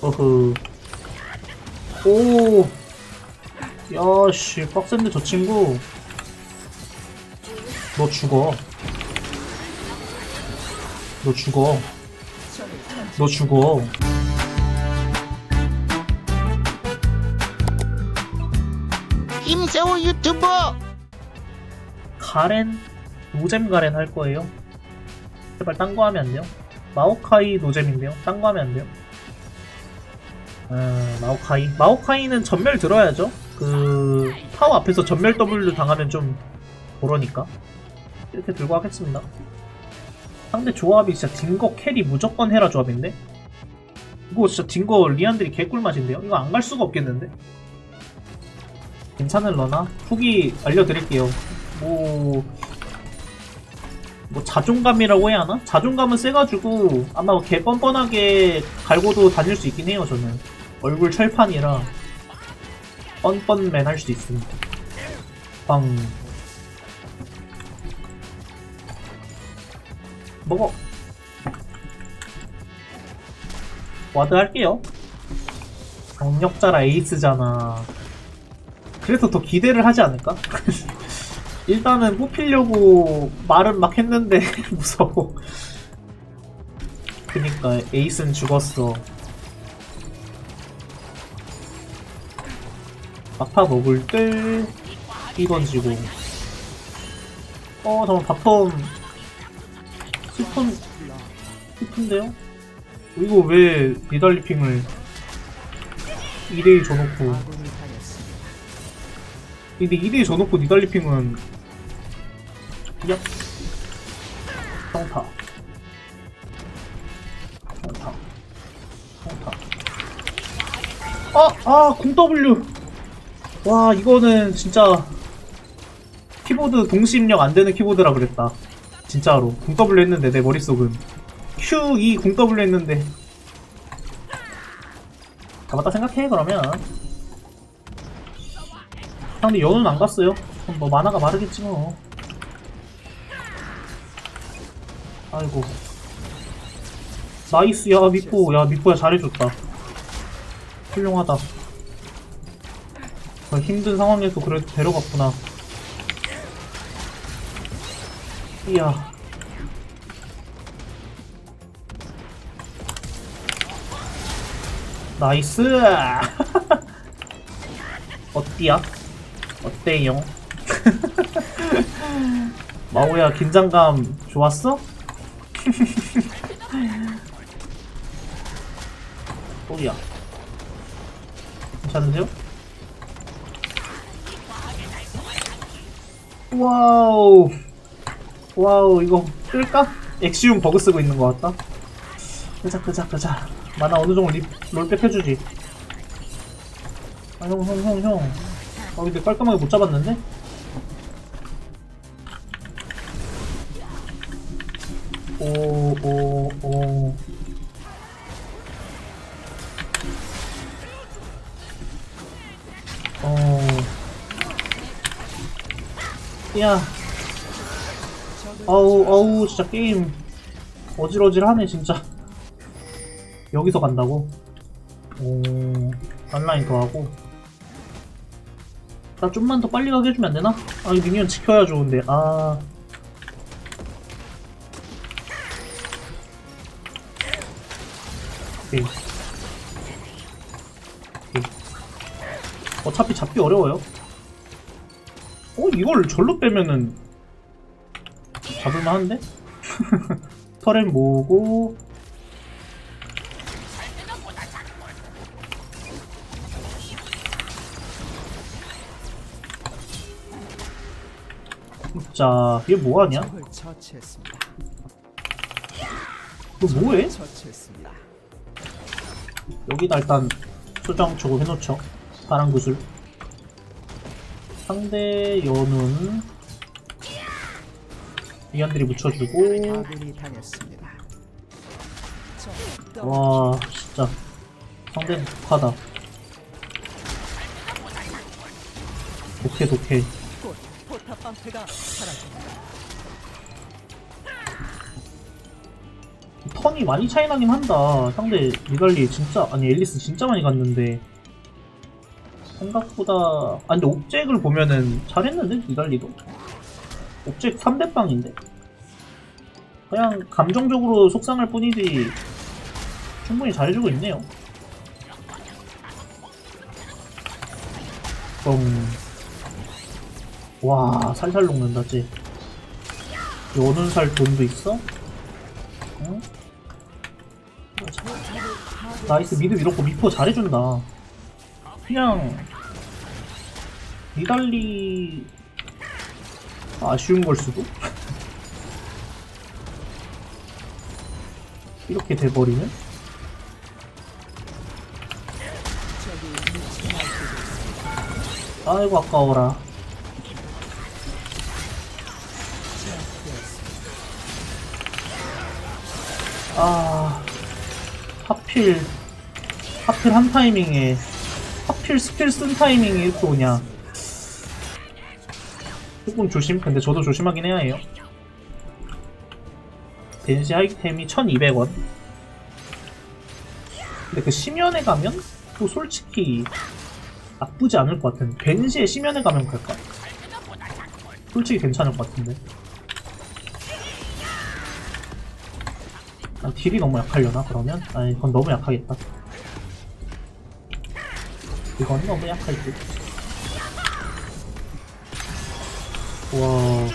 어흐. 오. 야, 씨, 빡센데 저 친구. 너 죽어. 너 죽어. 너 죽어. 김세호 유튜버 가렌? 노잼 가렌 할 거예요? 제발 딴 거 하면 안 돼요? 마오카이 노잼인데요? 딴 거 하면 안 돼요? 아, 마오카이. 마오카이는 전멸 들어야죠? 그, 타워 앞에서 전멸 W 당하면 좀, 그러니까. 이렇게 들고 하겠습니다. 상대 조합이 진짜 딩거 캐리 무조건 해라 조합인데? 이거 진짜 딩거 리안들이 개꿀맛인데요? 이거 안 갈 수가 없겠는데? 괜찮을러나? 후기 알려드릴게요. 뭐, 뭐 자존감이라고 해야 하나? 자존감은 세가지고 아마 개 뻔뻔하게 갈고도 다닐 수 있긴 해요, 저는. 얼굴 철판이라 뻔뻔맨 할수 있습니다. 빵. 먹어. 와드 할게요. 강력자라 에이스잖아. 그래서 더 기대를 하지 않을까? 일단은 뽑히려고 말은 막 했는데 무서워. 그니까 에이스는 죽었어. 막타 먹을 때 이 던지고. 어 잠깐 바텀 스폰 스폰데요? 이거 왜 니달리핑을 2대1 줘놓고 근데 2대2 줘놓고 니달리핑은 얍 평타 평타 평타 아! 아! 궁 W 와 이거는 진짜 키보드 동시 입력 안 되는 키보드라 그랬다 진짜로 궁 W 했는데 내 머릿속은 Q, E, 궁 W 했는데 잡았다 생각해 그러면 아, 근데 연은 안 갔어요. 그럼 뭐 만화가 마르겠지 뭐. 아이고. 나이스, 야, 미포. 야, 미포야, 잘해줬다. 훌륭하다. 어, 힘든 상황에서 그래도 데려갔구나. 이야. 나이스! 어띠야? 어때요? 마오야 긴장감 좋았어? 오야 괜찮으세요? 와우. 와우 이거 끌까? 엑시움 버그 쓰고 있는 것 같다. 끄자 끄자 끄자. 만화 어느 정도 리, 롤백 해주지. 아 형 형 형형. 아 근데 깔끔하게 못 잡았는데? 야. 어우, 어우, 진짜 게임 어질어질하네, 진짜. 여기서 간다고? 오, 온라인 더 하고. 나 좀만 더 빨리 가게 해주면 안 되나? 아, 이 미니언 지켜야 좋은데. 아. 오케이. 오케이. 어차피 잡기 어려워요. 어, 이걸 절로 빼면은 잡을만 한데? 터렌 모으고 자, 얘 뭐하냐? 너 뭐해? 여기다 일단 수정 저거 해놓죠. 파란 구슬. 상대 연운 위안들이 묻혀주고 아군이 당했습니다. 적와 진짜 상대 독하다. 독해 독해. 곧 포탑 방패가 사라집니다. 턴이 많이 차이 나긴 한다. 상대 니달리 진짜 아니 앨리스 진짜 많이 갔는데 생각보다 아니 근데 옵젝을 보면은 잘했는데 니달리도 옵젝 3대 빵인데 그냥 감정적으로 속상할 뿐이지 충분히 잘해주고 있네요. 뻥. 와 살살 녹는다 쟤. 여는 살 돈도 있어? 응? 나이스 미드 밀었고 미포 잘해준다. 그냥 니달리 아쉬운 걸 수도? 이렇게 돼버리면? 아이고 아까워라. 아 하필 하필 한 타이밍에 하필 스킬 쓴 타이밍에 이렇게 오냐 조금 조심. 근데 저도 조심하긴 해야 해요. 벤시 아이템이 1200원. 근데 그 심연에 가면 또 솔직히 나쁘지 않을 것 같은데. 벤시에 심연에 가면 갈까? 솔직히 괜찮을 것 같은데. 아, 딜이 너무 약하려나 그러면? 아니 이건 너무 약하겠다. 이건 너무 약할 듯 와.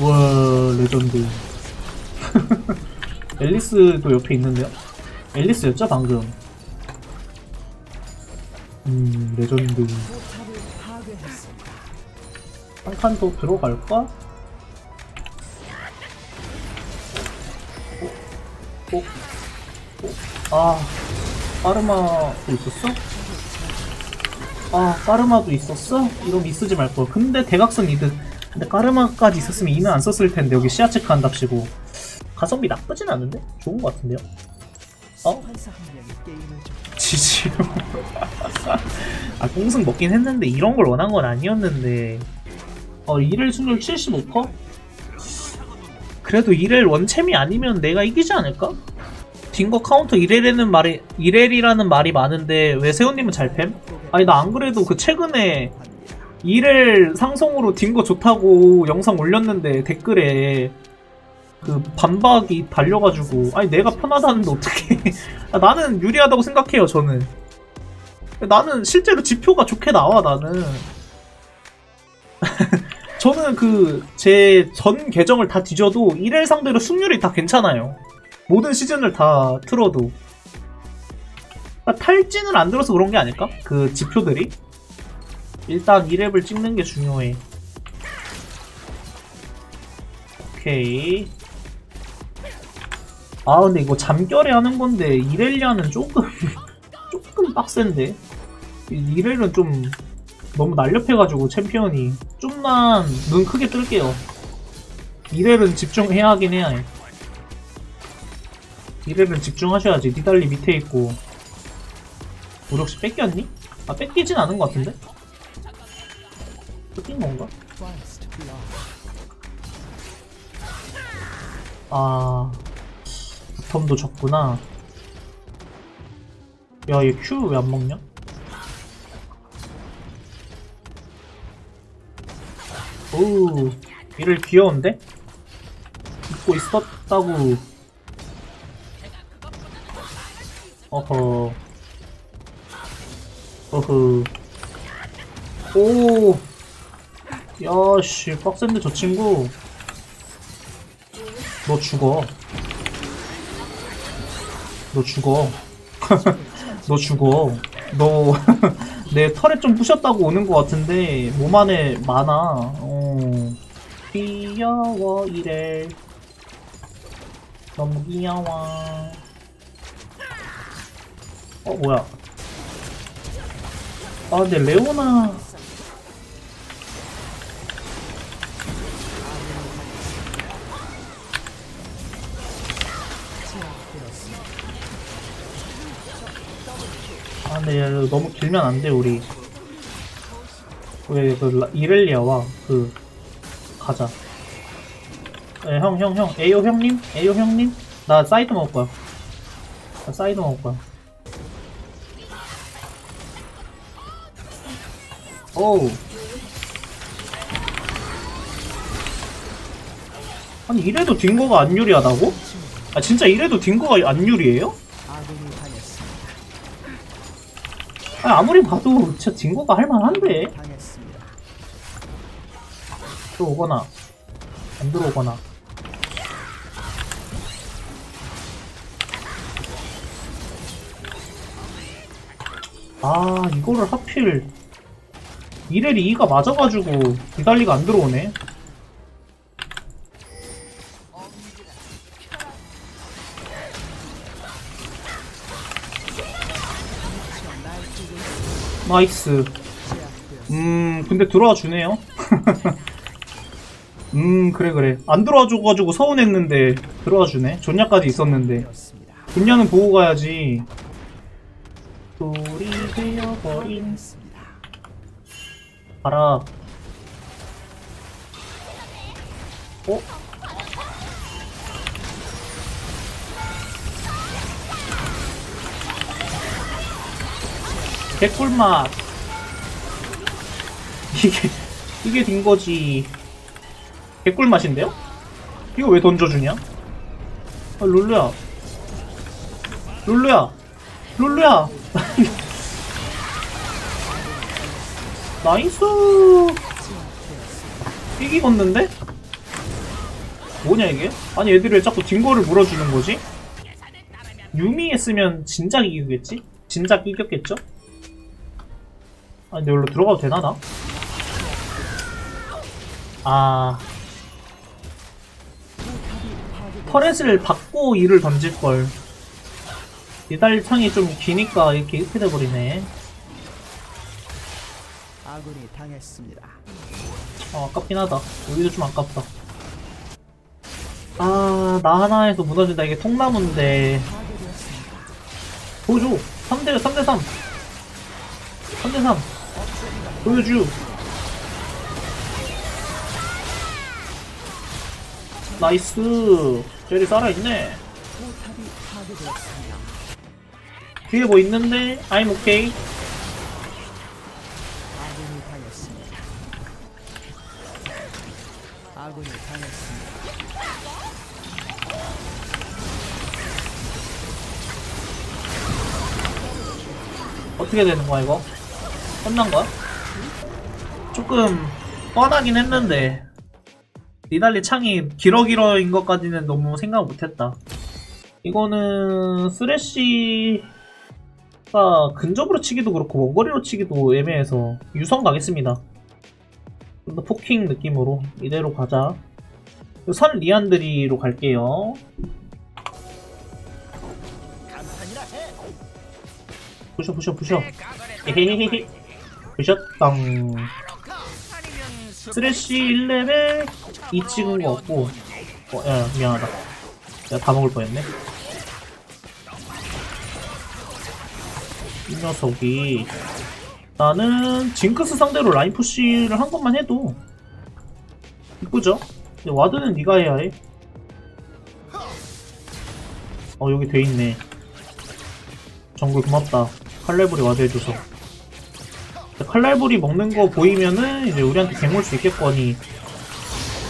와, 레전드. 앨리스도 옆에 있는데요? 앨리스였죠, 방금? 음, 레전드. 한 칸 더 들어갈까? 어? 어? 어? 아, 까르마도 있었어? 아, 까르마도 있었어? 이러면 이쓰지 말걸. 근데 대각선 이득. 근데 까르마까지 있었으면 이는 안 썼을 텐데, 여기 시야 체크 한답시고. 가성비 나쁘진 않은데? 좋은 것 같은데요? 어? 지지요. 아, 공승 먹긴 했는데, 이런 걸 원한 건 아니었는데. 어, 1일 승률 75%? 그래도 1일 원챔이 아니면 내가 이기지 않을까? 딩거 카운터 1일에는 말이, 1일이라는 말이 많은데, 왜 세훈님은 잘 팸? 아니, 나 안 그래도 그 최근에 합니다. 1일 상성으로 딩거 좋다고 영상 올렸는데, 댓글에 그 반박이 달려가지고, 아니, 내가 편하다는데 어떻게. 나는 유리하다고 생각해요, 저는. 나는 실제로 지표가 좋게 나와, 나는. 저는 그, 제 전 계정을 다 뒤져도 1일 상대로 승률이 다 괜찮아요. 모든 시즌을 다 틀어도. 그러니까 탈진을 안 들어서 그런 게 아닐까? 그 지표들이? 일단 2랩을 찍는 게 중요해. 오케이. 아, 근데 이거 잠결에 하는 건데, 이렐리아는 조금, 조금 빡센데? 이- 이렐은 좀 너무 날렵해가지고, 챔피언이. 좀만 눈 크게 뜰게요. 이렐은 집중해야 하긴 해야 해. 이렐은 집중하셔야지. 니달리 밑에 있고. 우리 혹시 뺏겼니? 아, 뺏기진 않은 것 같은데? 뺏긴 건가? 아, 바텀도 적구나. 야, 얘큐왜안 먹냐? 오우, 이를 귀여운데? 입고 있었다고. 어허. 어허. 오. 야, 씨, 빡센데 저 친구. 너 죽어. 너 죽어. 너 죽어. 너 내 털에 좀 부셨다고 오는 것 같은데 몸 안에 많아. 어. 귀여워 이래. 너무 귀여워. 어 뭐야? 아 근데 레오나. 아, 근데 얘 너무 길면 안 돼, 우리. 왜, 그, 라- 이렐리아와, 그, 가자. 네, 형, 형, 형. 에이오 형님? 에이오 형님? 나 사이드 먹을 거야. 나 사이드 먹을 거야. 오우. 아니, 이래도 딩거가 안 유리하다고? 아, 진짜 이래도 딩거가 안 유리해요? 아니, 아무리 봐도 진짜 딩거가 할만한데? 들어오거나, 안 들어오거나. 아, 이거를 하필 1렐이 2가 맞아가지고 기달리가 안 들어오네. 나이스. 음, 근데 들어와 주네요. 음, 그래, 그래. 안 들어와 줘가지고 서운했는데, 들어와 주네. 존냐까지 있었는데. 존냐는 보고 가야지. 돌이 되어버린. 가라. 어? 개꿀맛. 이게, 이게 된 거지. 개꿀맛인데요? 이거 왜 던져주냐? 아, 룰루야. 룰루야. 룰루야. 나이스. 삐기 걷는데? 뭐냐 이게? 아니 애들이 왜 자꾸 딩거를 물어주는 거지? 유미 했으면 진작 이기겠지? 진작 이겼겠죠? 아니 근데 여기로 들어가도 되나 나? 아 터렛을 받고 이를 던질걸 이달 창이 좀 기니까 이렇게 이렇게 돼버리네 아군이 당했습니다. 아, 아깝긴 하다. 우리도 좀 아깝다. 아, 나 하나에서 무너진다. 이게 통나무인데. 보여줘. 3대, 3대3. 3대3. 보여줘. 나이스. 젤이 살아있네. 뒤에 뭐 있는데? Okay. 아군이 어떻게 되는 거야, 이거? 끝난 거야? 조금 뻔하긴 했는데 니달리 창이 길어길어인 것까지는 너무 생각 못했다. 이거는 쓰레쉬가 근접으로 치기도 그렇고 원거리로 치기도 애매해서 유성 가겠습니다. 좀 더 포킹 느낌으로 이대로 가자. 선 리안드리로 갈게요. 부셔 부셔 부셔. 헤헤헤헤. 부셨당. 쓰레쉬 1레벨 2 찍은 거 없고 어, 야, 미안하다 내가 다 먹을 뻔했네 이 녀석이 나는 징크스 상대로 라인 푸시를 한 것만 해도 이쁘죠? 근데 와드는 네가 해야 해. 어 여기 돼 있네. 정글 고맙다. 칼레블이 와드 해줘서. 칼날불이 먹는 거 보이면은 이제 우리한테 개몰 수 있겠거니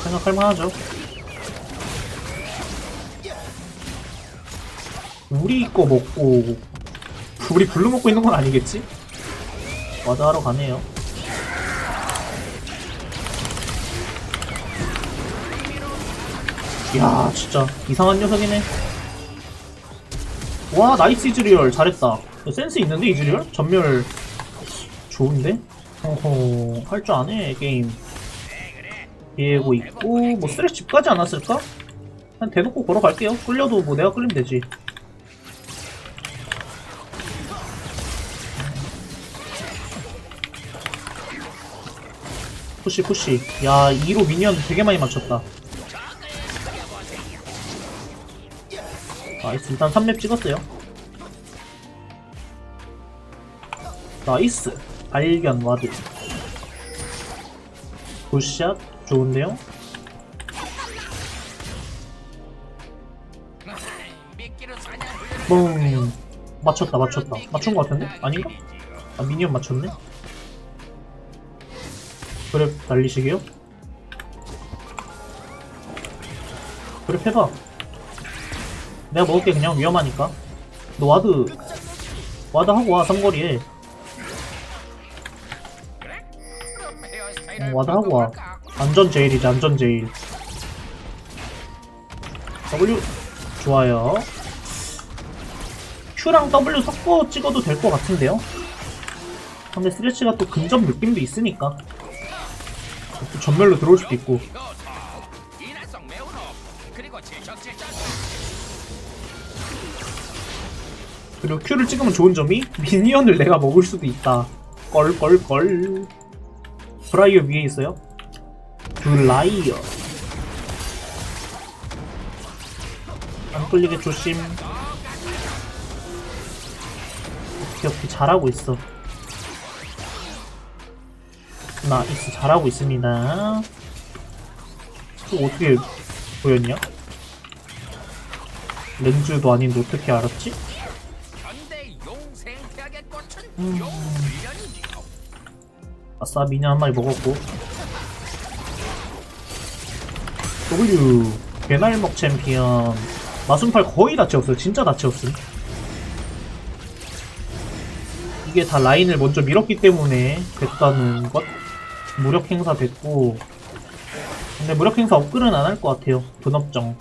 생각할 만하죠. 우리 거 먹고 우리 블루 먹고 있는 건 아니겠지? 와드 하러 가네요. 이야 진짜 이상한 녀석이네. 와 나이스 이즈리얼 잘했다. 센스 있는데 이즈리얼? 전멸 좋은데? 어허, 할 줄 아네, 게임. 비에고 있고, 뭐, 쓰레쉬 집까지 안 왔을까? 그냥 대놓고 걸어갈게요. 끌려도 뭐 내가 끌리면 되지. 푸시, 푸시. 야, 2로 미니언 되게 많이 맞췄다. 나이스, 일단 3렙 찍었어요. 나이스. 발견 와드 굿샷 좋은데요? 뻥 맞췄다 맞췄다 맞춘 거 같은데? 아닌가? 아 미니언 맞췄네? 그래 날리시게요? 그래 해봐 내가 먹을게 그냥 위험하니까 너 와드 와드 하고 와 삼거리에 어, 와드 하고? 와 안전 제일이지 안전 제일. W 좋아요. Q랑 W 섞어 찍어도 될 것 같은데요? 근데 스레치가 또 근접 느낌도 있으니까. 또 전멸로 들어올 수도 있고. 그리고 Q를 찍으면 좋은 점이 미니언을 내가 먹을 수도 있다. 껄껄껄 브라이어 위에 있어요? 블라이어. 안 끌리게 조심. 오케이 오케이. 잘하고 있어. 나이스 잘하고 있습니다. 또 어떻게 보였냐? 렌즈도 아닌데 어떻게 알았지? 음. 아싸 미녀 한 마리 먹었고. W. 배날먹 챔피언. 마순팔 거의 다 채웠어요. 진짜 다 채웠음 이게 다 라인을 먼저 밀었기 때문에 됐다는 것? 무력 행사 됐고. 근데 무력 행사 업글은 안 할 것 같아요. 분업정.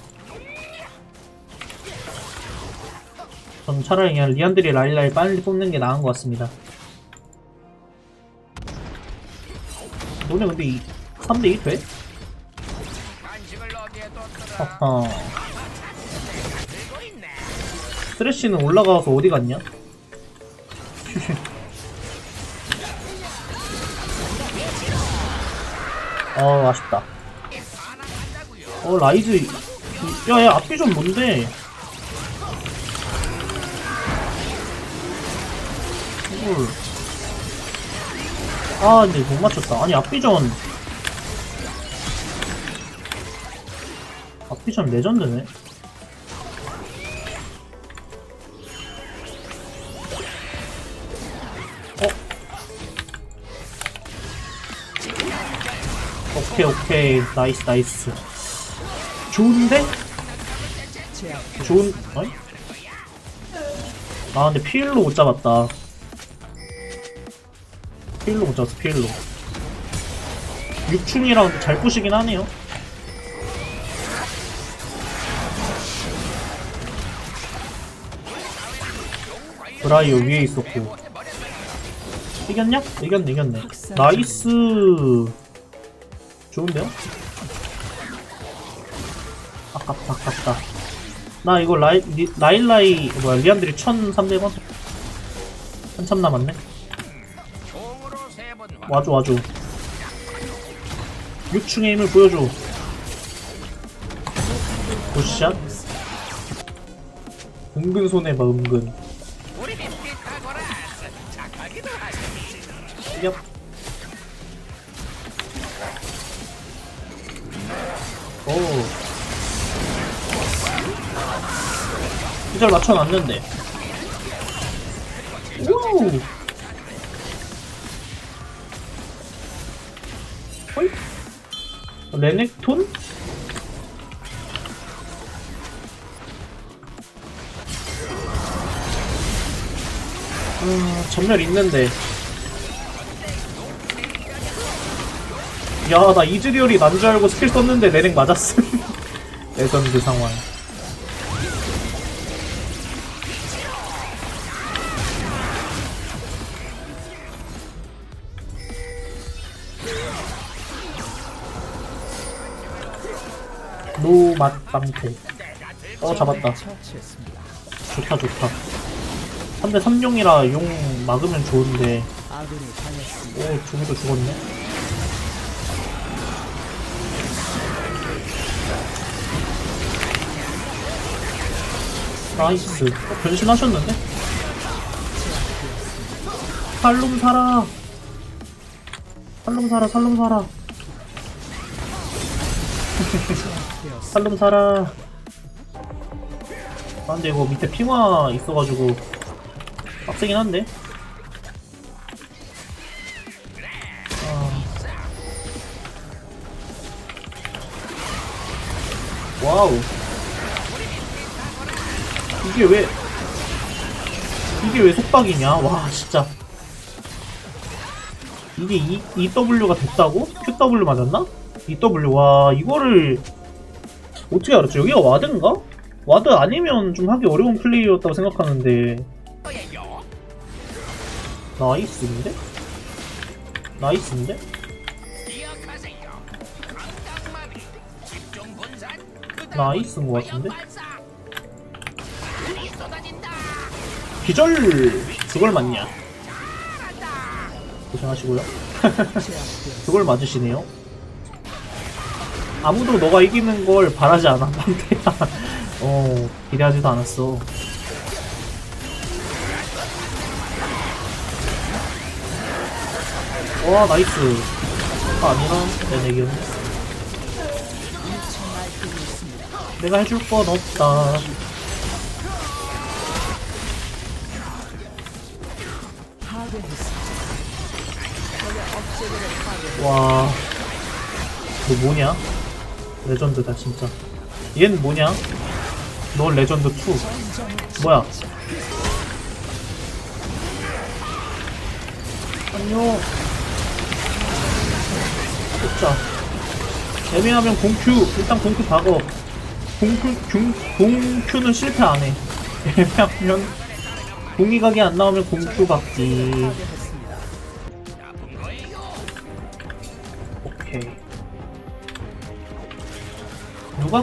전 차라리 그냥 리안드리 라일라를 빨리 뽑는 게 나은 것 같습니다 너네 근데 이 3대2 돼? 허허. 쓰레쉬는 올라가서 어디 갔냐? 어 아쉽다. 어 라이즈 야야 앞뒤 좀 뭔데 이걸 아 근데 못 맞췄다 아니 앞비전 앞비전 레전드네 어? 오케이 오케이 나이스 나이스 좋은데? 좋은 어이? 아 근데 피일로 못 잡았다 못 잡았어 피일로. 6춘이랑 잘 부시긴 하네요. 브라이어 위에 있었고. 이겼냐? 이겼네 이겼네. 나이스! 좋은데요? 아깝다 아깝다. 나 이거 라이, 리, 라일라이 뭐야 리안들이 1300원? 한참 남았네 와줘 와줘 6층의 힘을 보여줘 굿샷 은근 손해봐 은근. 얍 오. 기절 맞춰놨는데. 오. 레넥톤? 음, 전멸 있는데. 야, 나 이즈리얼이 난 줄 알고 스킬 썼는데 내렉 맞았음. 레전드 상황. 노맛 빵태. 어, 잡았다. 좋다, 좋다. 3대 3용이라 용 막으면 좋은데. 오, 저기도 죽었네. 나이스. 어, 변신하셨는데? 살롬 살아. 살롬 살아, 살롬 살아. 살롬 살아. 아 근데 이거 밑에 핑화 있어가지고 빡세긴 한데 아. 와우 이게 왜 이게 왜 속박이냐 와 진짜 이게 E, EW가 됐다고? QW 맞았나? EW 와 이거를 어떻게 알았죠? 여기가 와드인가? 와드 아니면 좀 하기 어려운 플레이였다고 생각하는데. 나이스인데? 나이스인데? 나이스인 것 같은데? 기절! 그걸 맞냐? 고생하시고요. 그걸 맞으시네요 아무도 너가 이기는 걸 바라지 않아 판테야 어 기대하지도 않았어 와 나이스 아, 아니라 내 내기였네 내가 해줄 건 없다 파괴했습니다. 적의 업체들을 파괴. 와, 너 뭐냐? 레전드다 진짜. 얜 뭐냐? 너 레전드 2. 뭐야? 안녕. 진짜. 애매하면 공큐 일단 공큐 박어. 공큐 중 공큐는 실패 안 해. 애매하면 공이 각이 안 나오면 공큐 박기.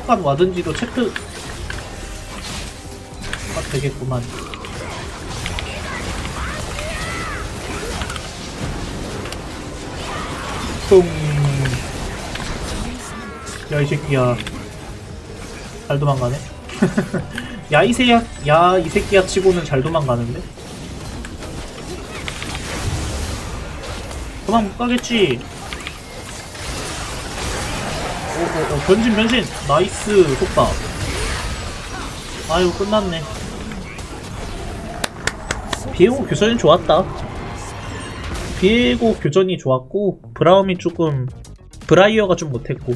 깐 와든지도 체크 가 되겠구만. 뚱. 야, 이 새끼야. 잘 도망가네. 야, 이 새야, 야, 이 새끼야 치고는 잘 도망가는데? 도망 못 가겠지? 오, 오, 오, 변신, 변신! 나이스, 속박. 아유, 끝났네. 비에고 교전이 좋았다. 비에고 교전이 좋았고, 브라움이 조금, 브라이어가 좀 못했고.